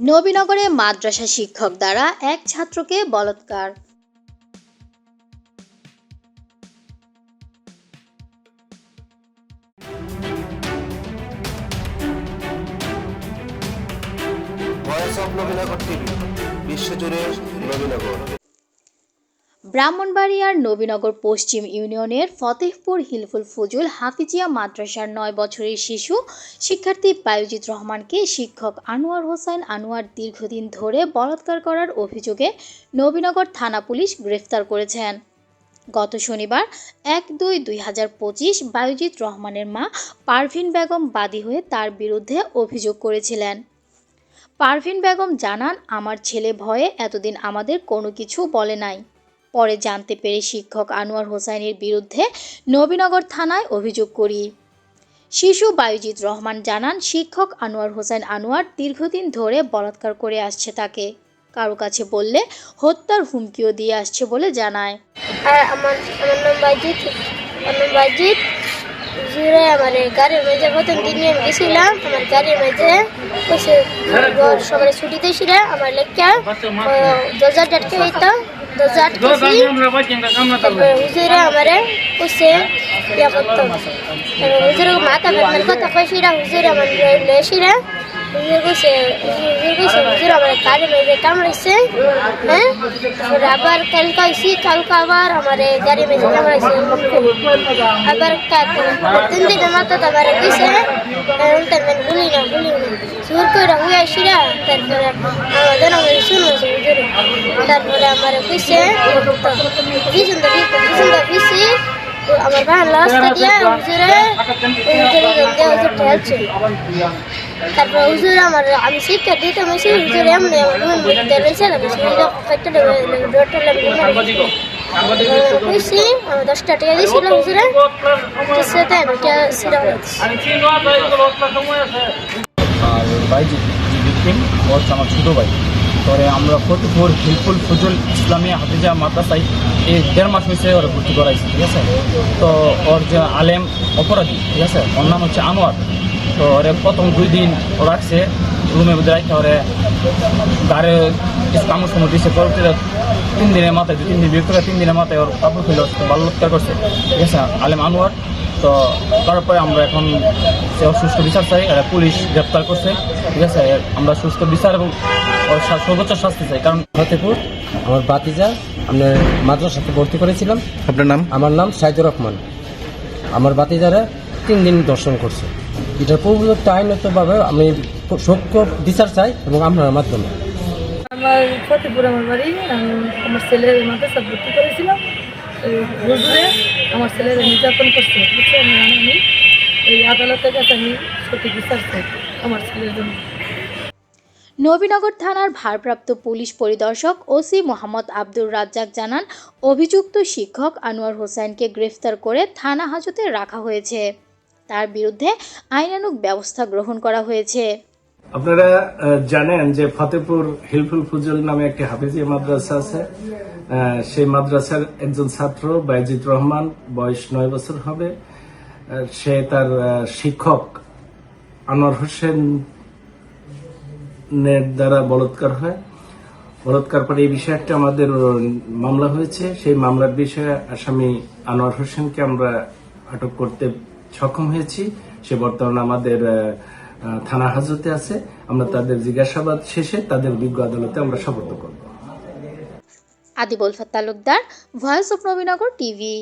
নবীনগরে মাদ্রাসা শিক্ষক দ্বারা এক ছাত্রকে বলৎকার। বিশ্বজুড়ে নবীনগর। ব্রাহ্মণবাড়িয়ার নবীনগর পশ্চিম ইউনিয়নের ফতেহপুর হিলফুল ফজুল হাফিজিয়া মাদ্রাসার নয় বছরের শিশু শিক্ষার্থী বায়ুজিৎ রহমানকে শিক্ষক আনোয়ার হোসেন আনোয়ার দীর্ঘদিন ধরে বলাৎকার করার অভিযোগে নবীনগর থানা পুলিশ গ্রেফতার করেছেন। গত শনিবার এক দুই দুই হাজার পঁচিশ বায়ুজিৎ রহমানের মা পারভিন বেগম বাদী হয়ে তার বিরুদ্ধে অভিযোগ করেছিলেন। পারভিন বেগম জানান, আমার ছেলে ভয়ে এতদিন আমাদের কোনো কিছু বলে নাই। পরে জানতে পেরে শিক্ষক আনোয়ার হোসাইনের বিরুদ্ধে নবীনগর থানায় অভিযোগ করি। শিশু বায়ুজিৎ রহমান জানান, শিক্ষক আনোয়ার হোসেন আনোয়ার দীর্ঘদিন ধরে বলাৎকার করে আসছে তাকে। কারও কাছে বললে হত্যার হুমকিও দিয়ে আসছে বলে জানায়। আমার মেঝে আমার গাড়ির মেঝে সবাই ছুটি দিয়েছিল আমার লেখা দরজা আটকে হইতো দরজা আটকেছি তারপরে হুজুরে আমারে। ইয়া করতো। তারপরে হুজুরে মাথা ফেটনার কথা কইছিরা হুজুরে আমার লেছিরা হুজুর কইছে হুজুর কইছে হুজুর আমার গাড়ির মেঝে কামড়াইছে হ্যাঁ? তারপরে আবার কালকে আইসি কালকে আবার আমার গাড়ি মেঝে কামড়াইছে আবার কা- তিন দিনের মাথা তো আমার কইছে উল্টা মেন গুলি না গুলি না সুর করে হুই আইসিরা তারপরে আমাদের আমার শুনো হুজুর তারপরে আমার কইছে বিজন দা বিজন দা বিসি আমার ভাই লাস্ট দিয়া হুজুরে হুজুরে গন্ধে হুজুর হুজুর আমার, আমি দশটা সেটা সেটা আর ভাই ভাই। পরে আমরা ফতুপুর হিলফুল ফজল, ইসলামিয়া, হাফিজা, মাদ্রাসায় এই দেড় মাস হয়েছে ওরা ভর্তি করাইছে, ঠিক আছে? তো ওর যে আলেম অপরাধী, ঠিক আছে? ওর নাম হচ্ছে আনোয়ার। তো ওরে প্রথম দুই দিন ও রাখছে রুমের মধ্যে ওরে গাড়ি কামড় সময় দিচ্ছে পরবর্তীতে তিন দিনের মাথায় দুই তিন দিন বিরক্ত করে তিন দিনের মাথায় ওর কাপড় খুলে বাল্যৎকার করছে। ঠিক আছে আলেম আনোয়ার। তো তারপরে আমরা এখন সে সুস্থ বিচার চাই আর পুলিশ গ্রেপ্তার করছে। ঠিক আছে আমরা সুস্থ বিচার এবং সর্বোচ্চ শাস্তি চাই কারণ ফতেপুর আমার বাতিজা আপনার মাদ্রাসাতে ভর্তি করেছিলাম। আপনার নাম? আমার নাম সাইদুর রহমান। আমার বাতিজারা তিন দিন দর্শন করছে। এটার পূর্ববর্তী আইনতভাবে আমি সত্য বিচার চাই এবং আপনার মাধ্যমে। আমার ফতেপুর আমার বাড়ি আমার ছেলের মাদ্রাসা ভর্তি করেছিলাম। হুজুরে আমার ছেলের নির্যাতন করছে বুঝছেন? আমি এই আদালতের কাছে আমি সঠিক বিচার চাই আমার ছেলের জন্য। নবীনগর থানার ভারপ্রাপ্ত পুলিশ পরিদর্শক ওসি মোহাম্মদ আব্দুর রাজ্জাক জানান অভিযুক্ত শিক্ষক আনোয়ার হোসেনকে গ্রেফতার করে থানা হাজতে রাখা হয়েছে। তার বিরুদ্ধে আইনানুগ ব্যবস্থা গ্রহণ করা হয়েছে। আপনারা জানেন যে ফতেপুর হিলফুল ফুজল নামে একটি হাফিজিয়া মাদ্রাসা আছে। সেই মাদ্রাসার একজন ছাত্র বাইজিদ রহমান, বয়স নয় বছর হবে। সে তার শিক্ষক আনোয়ার হোসেন দ্বারা বলৎকার হয়। বলৎকার পরে এই বিষয়ে একটা আমাদের মামলা হয়েছে। সেই মামলার বিষয়ে আসামি আনোয়ার হোসেনকে আমরা আটক করতে সক্ষম হয়েছি। সে বর্তমানে আমাদের থানা হাজতে আছে। আমরা তাদের জিজ্ঞাসাবাদ শেষে তাদের বিজ্ঞ আদালতে আমরা সমর্থ করব। Adibul Talukdar voice of Nabinagar TV.